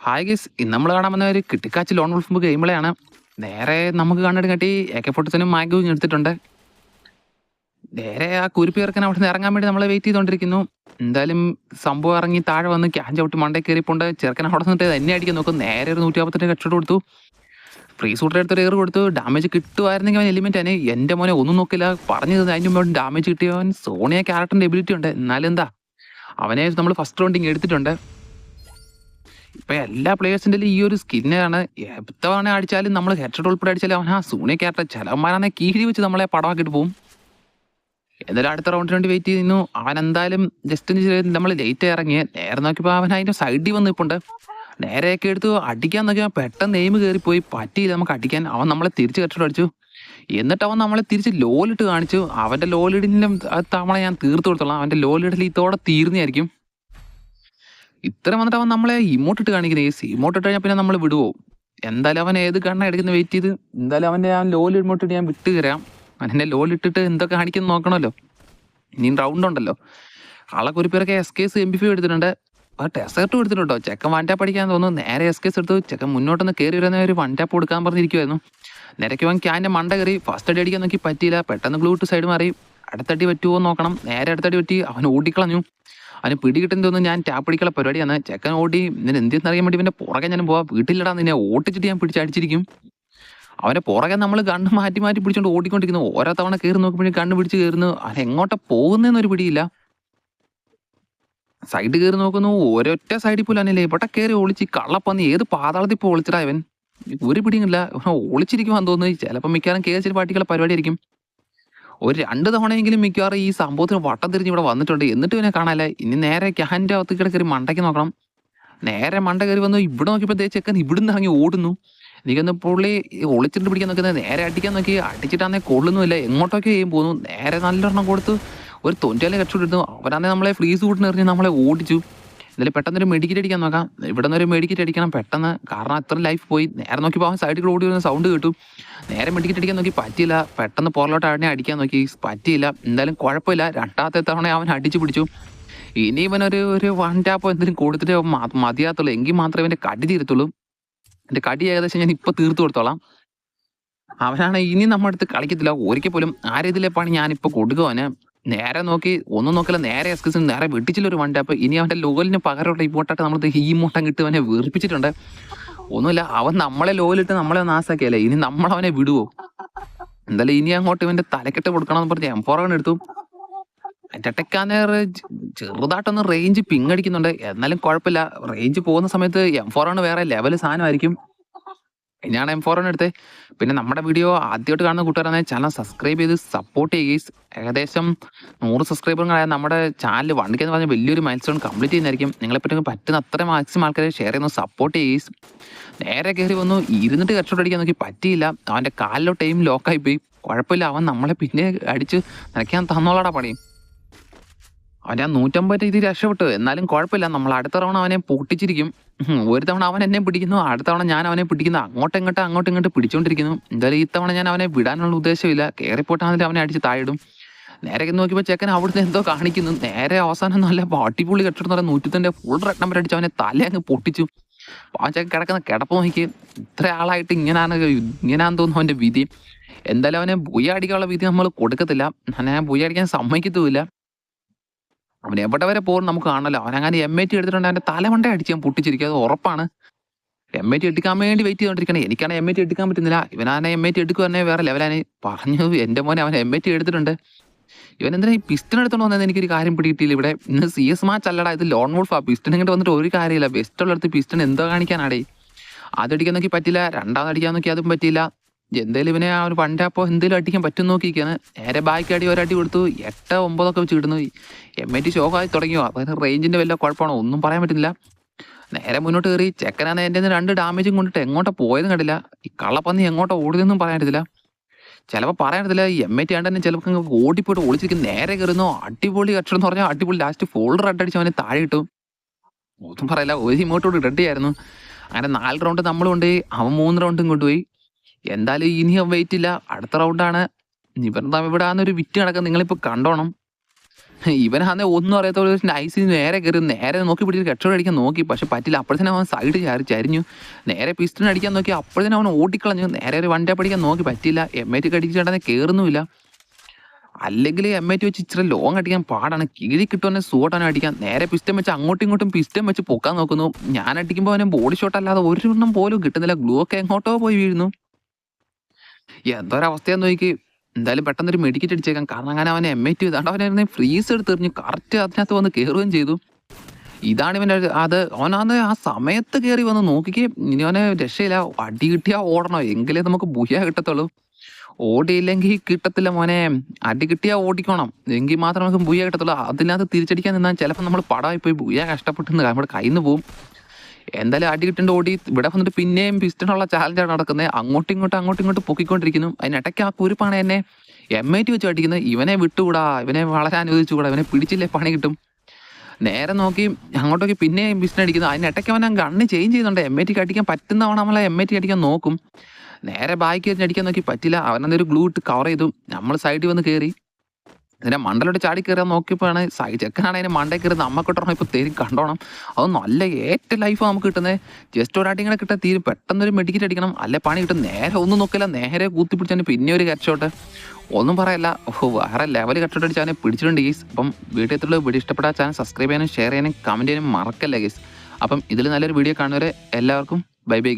Hi ഗീസ് ഇന്ന് നമ്മൾ കാണാൻ വന്ന ഒരു കിട്ടിക്കാച്ച് ലോൺ വിൾഫുമ്പ് ഗെയിമിളെയാണ് നേരെ നമുക്ക് കണ്ടിട്ട് കട്ടി എ കെ ഫോർട്ടിസിനും മാഗും എടുത്തിട്ടുണ്ട്. നേരെ ആ കുരുപ്പി ഇറക്കാൻ അവിടെ നിന്ന് ഇറങ്ങാൻ വേണ്ടി നമ്മൾ വെയിറ്റ് ചെയ്തുകൊണ്ടിരിക്കുന്നു എന്തായാലും സംഭവം ഇറങ്ങി താഴെ വന്ന് ക്യാൻ ചവിട്ടി മണ്ടേ കയറിപ്പോണ്ട് ചെറുക്കൻ അവിടെ നിന്നിട്ട് തന്നെ അടിക്കാൻ നോക്കും. നേരെ ഒരു നൂറ്റി അമ്പത്തെട്ട് കൊടുത്തു. ഫ്രീ സൂട്ടർ എടുത്തൊരു ഏറ് കൊടുത്തു. ഡാമേജ് കിട്ടുമായിരുന്നെങ്കിൽ അവൻ എലിമെന്റ് ആണ്. എന്റെ മോനെ ഒന്നും നോക്കില്ല. പറഞ്ഞു അതിന് മുമ്പ് ഡാമേജ് കിട്ടിയവൻ സോണിയ ക്യാരക്ടറിന്റെ എബിലിറ്റി ഉണ്ട്. എന്നാലും എന്താ? അവനെ നമ്മൾ ഫസ്റ്റ് റൗണ്ടിങ് എടുത്തിട്ടുണ്ട്. ഇപ്പൊ എല്ലാ പ്ലേയേഴ്സിന്റെ ഈ ഒരു സ്കിന്നാണ് എത്തവണ അടിച്ചാലും നമ്മൾ ഹെഡ്ഷോട്ട് ഉൾപ്പെടെ അടിച്ചാലും അവൻ ആ സൂണി ക്യാരക്ടർ ചിലവന്മാരാണെ കീഴി വെച്ച് നമ്മളെ പടമാക്കിയിട്ട് പോകും എന്തായാലും അടുത്ത റൗണ്ടിന് വേണ്ടി വെയിറ്റ് ചെയ്യുന്നു. അവൻ എന്തായാലും ജസ്റ്റ് നമ്മൾ ലേറ്റ് ഇറങ്ങിയ നേരെ നോക്കിയപ്പോൾ അവൻ അതിന്റെ സൈഡിൽ വന്ന് നിൽപ്പുണ്ട് നേരെയൊക്കെ എടുത്തു അടിക്കാൻ നോക്കിയാൽ പെട്ടെന്ന് നെയിം കയറിപ്പോയി. പറ്റിയില്ല നമുക്ക് അടിക്കാൻ. അവൻ നമ്മളെ തിരിച്ച് കെട്ടിട്ട് അടിച്ചു. എന്നിട്ട് അവൻ നമ്മളെ തിരിച്ച് ലോലിട്ട് കാണിച്ചു. അവന്റെ ലോലിടിന്റെ തവണ ഞാൻ തീർത്തു കൊടുത്തോളാം. അവന്റെ ലോലിടൽ ഇതോടെ തീർന്നായിരിക്കും ഇത്ര വന്നിട്ട് അവൻ നമ്മളെ ഇമോട്ട് ഇട്ട് കാണിക്കുന്നത് സി ഇമോട്ട് ഇട്ട് കഴിഞ്ഞാൽ പിന്നെ നമ്മൾ വിടുവോ? എന്തായാലും അവൻ ഏത് കണ്ണ എടുക്കുന്ന വെയിറ്റ് ചെയ്ത് എന്തായാലും അവന്റെ ആ ലോൽ ഇമോട്ട് ഞാൻ വിട്ട് തരാം ലോൽ ഇട്ടിട്ട് എന്തൊക്കെ കാണിക്കുന്നു നോക്കണമല്ലോ. ഇനിയും റൗണ്ട് ഉണ്ടല്ലോ. ആളെക്കുറിപ്പിറക്കെ എസ് കേസ് എം ബി ഫി എടുത്തിട്ടുണ്ട്. ടെസർട്ട് എടുത്തിട്ടുണ്ടോ ചെക്കൻ വൺ ടാപ്പ് അടിക്കാൻ തോന്നുന്നു. നേരെ എസ് കേസ് എടുത്തു. ചെക്കൻ മുന്നോട്ടൊന്ന് കയറി വരുന്ന ഒരു വൺ ടാപ്പ് കൊടുക്കാൻ പറഞ്ഞിരിക്കുമായിരുന്നു നിരക്ക് അവൻ ക്യാന്റെ മണ്ട കയറി ഫസ്റ്റ് അടി അടിക്കാൻ നോക്കി പറ്റിയില്ല. പെട്ടെന്ന് ഗ്ലൂട്ട് സൈഡ് മാറി. അടുത്തടി പറ്റുമോ നോക്കണം. നേരെ അടുത്തടി പറ്റി. അവൻ ഓടിക്കളഞ്ഞു. അവന് പിടികിട്ടുന്നതൊന്നും കിട്ടുന്ന ഞാൻ ടാപ്പ് അടിക്കുള്ള പരിപാടിയാണ് ചെക്കൻ ഓടി. നിന്നെ അറിയാൻ വേണ്ടി പിന്നെ പുറകെ ഞാൻ പോവാ. വീട്ടിലിടാൻ നിന്നെ. ഓട്ടിച്ചിട്ട് ഞാൻ പിടിച്ചടിച്ചിരിക്കും അവനെ പുറകെ നമ്മൾ കണ്ണ് മാറ്റി മാറ്റി പിടിച്ചോണ്ട് ഓടിക്കൊണ്ടിരിക്കുന്നു. ഓരോ തവണ കയറി നോക്കുമ്പോഴും കണ്ണ് പിടിച്ച് കയറുന്നു അവൻ എങ്ങോട്ടാ പോകുന്നതെന്നൊരു പിടിയില്ല. സൈഡ് കയറി നോക്കുന്നു. ഒരൊറ്റ സൈഡിൽ പോലും അല്ലേ. ഇവിടെ കയറി ഒളിച്ച് കള്ളപ്പന്നി? ഏത് പാതാളത്തിൽ പോയി ഒളിച്ചിടാ ഇവൻ? ഒരു പിടിയില്ല ഒളിച്ചിരിക്കുവാൻ തോന്നുന്നു. ചിലപ്പോൾ മിക്കവാറും കേസിൽ പാട്ടിക്കുള്ള പരിപാടിയായിരിക്കും ഒരു രണ്ട് തവണയെങ്കിലും മിക്കവാറും ഈ സംഭവത്തിന് വട്ടം തിരിഞ്ഞ് ഇവിടെ വന്നിട്ടുണ്ട്. എന്നിട്ട് ഇവനെ കാണാല്ല ഇനി നേരെ ക്യാന്റെ അകത്ത് കിട കയറി മണ്ടയ്ക്ക് നോക്കണം. നേരെ മണ്ട കയറി വന്നു ഇവിടെ നോക്കിയപ്പോൾ ചെക്കൻ ഇവിടുന്ന് ഇറങ്ങി ഓടുന്നു. എനിക്കൊന്ന് പുള്ളി ഒളിച്ചിട്ട് പിടിക്കാൻ നോക്കുന്നത് നേരെ അടിക്കാൻ നോക്കി. അടിച്ചിട്ടാന്നേ കൊള്ളുന്നുമില്ല. എങ്ങോട്ടൊക്കെ ചെയ്യും പോകുന്നു നേരെ നല്ലൊരെണ്ണം കൊടുത്തു. ഒരു തൊഞ്ചാലെ കച്ചുകൊണ്ടിരുന്നു അവരാന്നെ നമ്മളെ ഫ്രീസ് കൂട്ടിന് എറിഞ്ഞ് നമ്മളെ ഓടിച്ചു. ഇതിൽ പെട്ടെന്ന് ഒരു മെഡിക്കറ്റ് അടിക്കാൻ നോക്കാം. ഇവിടെ നിന്ന് ഒരു മെഡിക്കറ്റ് അടിക്കണം. പെട്ടെന്ന് കാരണം അത്ര ലൈഫ് പോയി. നേരെ നോക്കി പോകാൻ സൈഡിൽ കൂടെ ഓടി വരുന്ന സൗണ്ട് കേട്ടു. നേരെ മെഡിക്കറ്റ് അടിക്കാൻ നോക്കി പറ്റിയില്ല. പെട്ടെന്ന് പുറലോട്ട് അവനെ അടിക്കാൻ നോക്കി. പറ്റിയില്ല. എന്തായാലും കുഴപ്പമില്ല. രണ്ടാമത്തെ തവണ അവൻ അടിച്ചു പിടിച്ചു. ഇനി ഇവനൊരു ഒരു വൺ ടാപ്പോ എന്തെങ്കിലും കൊടുത്തിട്ട് മതിയാത്തുള്ളൂ എങ്കിൽ മാത്രമേ ഇവന്റെ കടി തീരത്തുള്ളൂ. എന്റെ കടി ഏകദേശം ഞാൻ ഇപ്പോൾ തീർത്തു കൊടുത്തോളാം. അവനാണ് ഇനി നമ്മുടെ അടുത്ത് കളിക്കത്തില്ല. ഒരിക്കൽ പോലും ആ രീതിയിലെ പണി ഞാനിപ്പോ കൊടുക്കുവാന് നേരെ നോക്കി ഒന്നും നോക്കില്ല നേരെ എസ്കസിന് നേരെ വെട്ടിച്ചില്ല ഒരു വണ്ടി. അപ്പൊ ഇനി അവന്റെ ലോലിന് പകരമുള്ള ഇമോട്ടായിട്ട് നമ്മൾ ഈ ഇമോട്ടം കിട്ടി അവനെ വീർപ്പിച്ചിട്ടുണ്ട്. ഒന്നുമില്ല അവൻ നമ്മളെ ലോലിട്ട് നമ്മളെ നാസാക്കിയല്ലേ ഇനി നമ്മളവനെ വിടുവോ? എന്തായാലും ഇനി അങ്ങോട്ട് ഇവന്റെ തലക്കെട്ട് കൊടുക്കണം എന്ന് പറഞ്ഞ് എംഫോറൺ എടുത്തു. ടെക്കാനെ ചെറുതായിട്ടൊന്ന് റേഞ്ച് പിങ്ങടിക്കുന്നുണ്ട്. എന്നാലും കുഴപ്പമില്ല. റേഞ്ച് പോകുന്ന സമയത്ത് എം ഫോർ ആണ് വേറെ ലെവൽ സാധനമായിരിക്കും. ഇനിയാണ് എം ആണ് എടുത്തത് പിന്നെ നമ്മുടെ വീഡിയോ ആദ്യമായിട്ട് കാണുന്ന കൂട്ടുകാരെ ചാനൽ സബ്സ്ക്രൈബ് ചെയ്ത് സപ്പോർട്ട് ചെയ്യുക ഏകദേശം നൂറ് സബ്സ്ക്രൈബറുകളായ നമ്മുടെ ചാനൽ വണ്ടിക്ക് എന്ന് പറഞ്ഞാൽ വലിയൊരു മൈൽ സ്റ്റോൺ കംപ്ലീറ്റ് ചെയ്യുന്നതായിരിക്കും. നിങ്ങളെ പറ്റി പറ്റുന്ന അത്ര മാക്സിമം ആൾക്കാരെ ഷെയർ ചെയ്യുന്നു സപ്പോർട്ട് ചെയ്യുക നേരെ കയറി വന്നു. ഇരുന്നിട്ട് കച്ചവടം അടിക്കാൻ നോക്കി. പറ്റിയില്ല. അവന്റെ കാലിലോ ടൈം ലോക്കായി പോയി. കുഴപ്പമില്ല. അവൻ നമ്മളെ പിന്നെ അടിച്ച് നിനക്കാൻ തന്നോളാടാ പണി. അവൻ ആ നൂറ്റമ്പത് രീതി രക്ഷപ്പെട്ടു. എന്നാലും കുഴപ്പമില്ല. നമ്മൾ അടുത്ത റൗണ്ട് അവനെ പൊട്ടിച്ചിരിക്കും. ഒരു തവണ അവൻ എന്നെ പിടിക്കുന്നു അടുത്ത തവണ ഞാൻ അവനെ പിടിക്കുന്നു അങ്ങോട്ടും ഇങ്ങോട്ടും അങ്ങോട്ടും ഇങ്ങോട്ട് പിടിച്ചോണ്ടിരിക്കുന്നു. എന്തായാലും ഈ തവണ ഞാൻ അവനെ വിടാനുള്ള ഉദ്ദേശമില്ല. കയറിപ്പോട്ടാണെങ്കിലും അവനെ അടിച്ച് താഴിടും നേരെ നോക്കിയപ്പോൾ ചെക്കൻ അവിടുന്ന് എന്തോ കാണിക്കുന്നു. നേരെ അവസാനം നല്ല പാട്ടിപ്പുള്ളി കെട്ടിടം പറയാൻ നൂറ്റിത്തന്റെ ഫുൾ റെഡ് നമ്പർ അടിച്ച് അവനെ തല അങ്ങ് പൊട്ടിച്ചു ആ ചെക്കൻ കിടക്കുന്ന കിടപ്പ് നോക്കി. ഇത്ര ആളായിട്ട് ഇങ്ങനെയാണ് ഇങ്ങനെയാന്ന് തോന്നുന്നു അവന്റെ വിധി. എന്തായാലും അവനെ ബുയ അടിക്കാനുള്ള വിധി നമ്മൾ കൊടുക്കത്തില്ല. അവനെ ബുയ അടിക്കാൻ സമ്മതിക്കത്തുമില്ല. അവൻ എവിടെ വരെ പോകും നമുക്ക് കാണല്ലോ അവൻ അങ്ങനെ എം എ ടി എടുത്തിട്ടുണ്ട്. അവന്റെ തലമണ്ട അടിച്ച് ഞാൻ പൊട്ടിച്ചിരിക്കും അത് ഉറപ്പാണ്. എം എ ടി എടുക്കാൻ വേണ്ടി വെയിറ്റ് ചെയ്തുകൊണ്ടിരിക്കണേ എനിക്കാണ് എം എ ടി എടുക്കാൻ പറ്റുന്നില്ല. ഇവനാണെ എം എ ടി എടുക്കുക തന്നെ വേറെ ലെവലാണ് പറഞ്ഞു എന്റെ മോനെ അവൻ എം എ ടി എടുത്തിട്ടുണ്ട്. ഇവൻ എന്തിനാ ഈ പിസ്റ്റൺ എടുത്തോണ്ട് വന്നത് എനിക്കൊരു കാര്യം പിടിയിട്ടില്ല ഇവിടെ ഇന്ന് സി എസ് മാച്ച് അല്ലടാ. ഇത് ലോൺ വോൾഫാ പിസ്റ്റൺ ഇങ്ങോട്ട് വന്നിട്ട് ഒരു കാര്യമില്ല. ബെസ്റ്റ് ഉള്ളടത്ത് പിസ്റ്റൺ എന്തോ കാണിക്കാനാടേ. ആദ്യം അടിക്കാൻ നോക്കി പറ്റില്ല. രണ്ടാമത് അടിക്കാൻ നോക്കി അതും പറ്റിയില്ല. എന്തേലും ഇവനെ ആ ഒരു വണ്ടാപ്പോ എന്തേലും അടിക്കാൻ പറ്റും നോക്കിയിരിക്കുകയാണ്. നേരെ ബാക്കി അടി ഒരടി കൊടുത്തു. എട്ട് ഒമ്പതൊക്കെ വെച്ച് കിട്ടുന്നു. എം ഐ ടി ഷോക്കായി തുടങ്ങിയോ? അതായത് റേഞ്ചിന്റെ വല്ല കുഴപ്പമാണോ? ഒന്നും പറയാൻ പറ്റുന്നില്ല. നേരെ മുന്നോട്ട് കയറി ചെക്കനാണ് എന്റെ രണ്ട് ഡാമേജും കൊണ്ടിട്ട് എങ്ങോട്ടാ പോയതും കണ്ടില്ല. ഈ കള്ളപ്പന്നി എങ്ങോട്ടോ ഓടിയതെന്നും പറയാൻ പറ്റില്ല ചിലപ്പോൾ പറയാൻ പറ്റില്ല എം ഐ ടി ആണ്ട് തന്നെ ചിലപ്പോൾ ഓടിപ്പോയിട്ട് ഒളിച്ചിരിക്കും. നേരെ കയറുന്നു. അടിപൊളി അക്ഷരം എന്ന് പറഞ്ഞാൽ അടിപൊളി ലാസ്റ്റ് ഫോൾഡർ അടിച്ച് അവനെ താഴെ ഇട്ടു. ഒന്നും പറയില്ല. ഒരു ഇമോട്ടോട് റെഡിയായിരുന്നു അങ്ങനെ നാല് റൗണ്ട് നമ്മളും ഉണ്ട്. അവൻ മൂന്ന് റൗണ്ടും കൊണ്ടുപോയി എന്തായാലും ഇനിയും വെയിറ്റ് ഇല്ല. അടുത്ത റൗണ്ടാണ് ഇവർ ഇവിടെ ഒരു വിറ്റ് നടക്കാൻ നിങ്ങളിപ്പോൾ കണ്ടോണം. ഇവൻ അന്ന് ഒന്നും അറിയാത്ത ഒരു നൈസിൽ നേരെ കയറി നേരെ നോക്കി പിടിച്ച് ഹെഡ്ഷോട്ട് അടിക്കാൻ നോക്കി. പക്ഷെ പറ്റില്ല. അപ്പോഴത്തേനും അവൻ സൈഡ് ചാരി ചരിഞ്ഞു. നേരെ പിസ്റ്റൺ അടിക്കാൻ നോക്കി. അപ്പോഴത്തേനും അവൻ ഓടിക്കളഞ്ഞു. നേരെ ഒരു വണ്ടി അടിക്കാൻ നോക്കി. പറ്റില്ല. എം ഐ ടി അടിച്ചിട്ടുണ്ടെങ്കിൽ കയറുന്നുമില്ല അല്ലെങ്കിൽ എം ഐ ടി വെച്ച് ഇച്ചിരി ലോങ് അടിക്കാൻ പാടാണ്. കീഴി കിട്ടുവാനെ സൂട്ടാണ് അടിക്കാൻ. നേരെ പിസ്റ്റം വെച്ച് അങ്ങോട്ടും ഇങ്ങോട്ടും പിസ്റ്റം വെച്ച് പൊക്കാൻ നോക്കുന്നു. ഞാൻ അടിക്കുമ്പോൾ അവനെ ബോഡി ഷോട്ട് അല്ലാതെ എണ്ണം പോലും കിട്ടുന്നില്ല. ഗ്ലൂ ഒക്കെ എങ്ങോട്ടോ പോയി വീഴുന്നു. എന്തൊരവസ്ഥയെന്ന് നോക്കി. എന്തായാലും പെട്ടെന്ന് ഒരു മെഡിക്കറ്റ് അടിച്ചേക്കാം. കാരണം അങ്ങനെ അവനെ എം ഐ ടി ഇതാണ്ട് അവനെ ഫ്രീസ് എടുത്ത് എറിഞ്ഞ് കറക്റ്റ് അതിനകത്ത് വന്ന് കയറുകയും ചെയ്തു. ഇതാണ് ഇവന്റെ അത് അവനാന്ന് ആ സമയത്ത് കയറി വന്ന് നോക്കിക്കേ. ഇനി അവനെ രക്ഷയില്ല. അടി കിട്ടിയാൽ ഓടണോ. എങ്കിലേ നമുക്ക് ബുയ കിട്ടത്തുള്ളൂ. ഓടിയില്ലെങ്കിൽ കിട്ടത്തില്ല മോനെ. അടി കിട്ടിയാൽ ഓടിക്കണം. എങ്കിൽ മാത്രം നമുക്ക് ബുയ കിട്ടത്തുള്ളൂ. അതിനകത്ത് തിരിച്ചടിക്കാൻ നിന്നാൽ ചിലപ്പോൾ നമ്മൾ പടമായി പോയി ബുയ കഷ്ടപ്പെട്ടെന്ന് നമ്മുടെ കയ്യിൽ നിന്ന് പോവും. എന്തായാലും അടി കിട്ടേണ്ട ഓടി. ഇവിടെ വന്നിട്ട് പിന്നെയും പിസ്റ്റണുള്ള ചാലഞ്ചാണ് നടക്കുന്നത് അങ്ങോട്ടും ഇങ്ങോട്ടും അങ്ങോട്ടും ഇങ്ങോട്ടും പൊക്കിക്കൊണ്ടിരിക്കുന്നു. അതിനിടയ്ക്ക് ആ കുരുപ്പാണ് എന്നെ എം ഐ ടി വെച്ച് അടിക്കുന്നത്. ഇവനെ വിട്ടുകൂടാ. ഇവനെ വളരെ അനുവദിച്ചുകൂടാ. ഇവനെ പിടിച്ചില്ലേ പണി കിട്ടും. നേരെ നോക്കി അങ്ങോട്ടേക്ക് പിന്നെയും പിസ്റ്റൺ അടിക്കുന്നു. അതിനിടയ്ക്ക് അവൻ ഗണ്ണ് ചേഞ്ച് ചെയ്യുന്നുണ്ട്. എം ഐ ടിക്ക് അടിക്കാൻ പറ്റുന്നവണ നമ്മളെ എം ഐ ടി അടിക്കാൻ നോക്കും. നേരെ ബാക്കി അടിക്കാൻ നോക്കി പറ്റില്ല. അവനൊരു ഗ്ലൂ ഇട്ട് കവർ ചെയ്തു. നമ്മൾ സൈഡിൽ വന്ന് കയറി ഇതിന്റെ മണ്ടലോട്ട് ചാടി കയറാൻ നോക്കിയപ്പോഴാണ് സൈ ചെക്കനാണ് അതിന്റെ മണ്ടയിൽ കയറി കിട്ടണം ഇപ്പോൾ തേരി കണ്ടോണം. അത് നല്ല ഏറ്റ ലൈഫ് നമുക്ക് കിട്ടുന്നത്. ജസ്റ്റ് ഒരു ഇങ്ങനെ കിട്ടാൻ തീരും. പെട്ടെന്നൊരു മെഡിക്കറ്റ് അടിക്കണം. അല്ലെ പണി കിട്ടും. നേരെ ഒന്നും നോക്കില്ല. നേരെ കൂത്തിപ്പിടിച്ചാൽ പിന്നെ ഒരു കച്ചോട്ട് ഒന്നും പറയല്ല. വേറെ ലെവൽ കച്ചോട്ട് അടിച്ച് അവനെ പിടിച്ചിട്ടുണ്ട് ഗീസ് അപ്പം വീഡിയോ വീഡിയോ ഇഷ്ടപ്പെട്ട ചാനൽ സബ്സ്ക്രൈബ് ചെയ്യാനും ഷെയർ ചെയ്യാനും കമന്റ് ചെയ്യാനും മറക്കല്ല ഗീസ് അപ്പം ഇതിൽ നല്ലൊരു വീഡിയോ കാണുന്നവരെ എല്ലാവർക്കും ബൈ ബൈ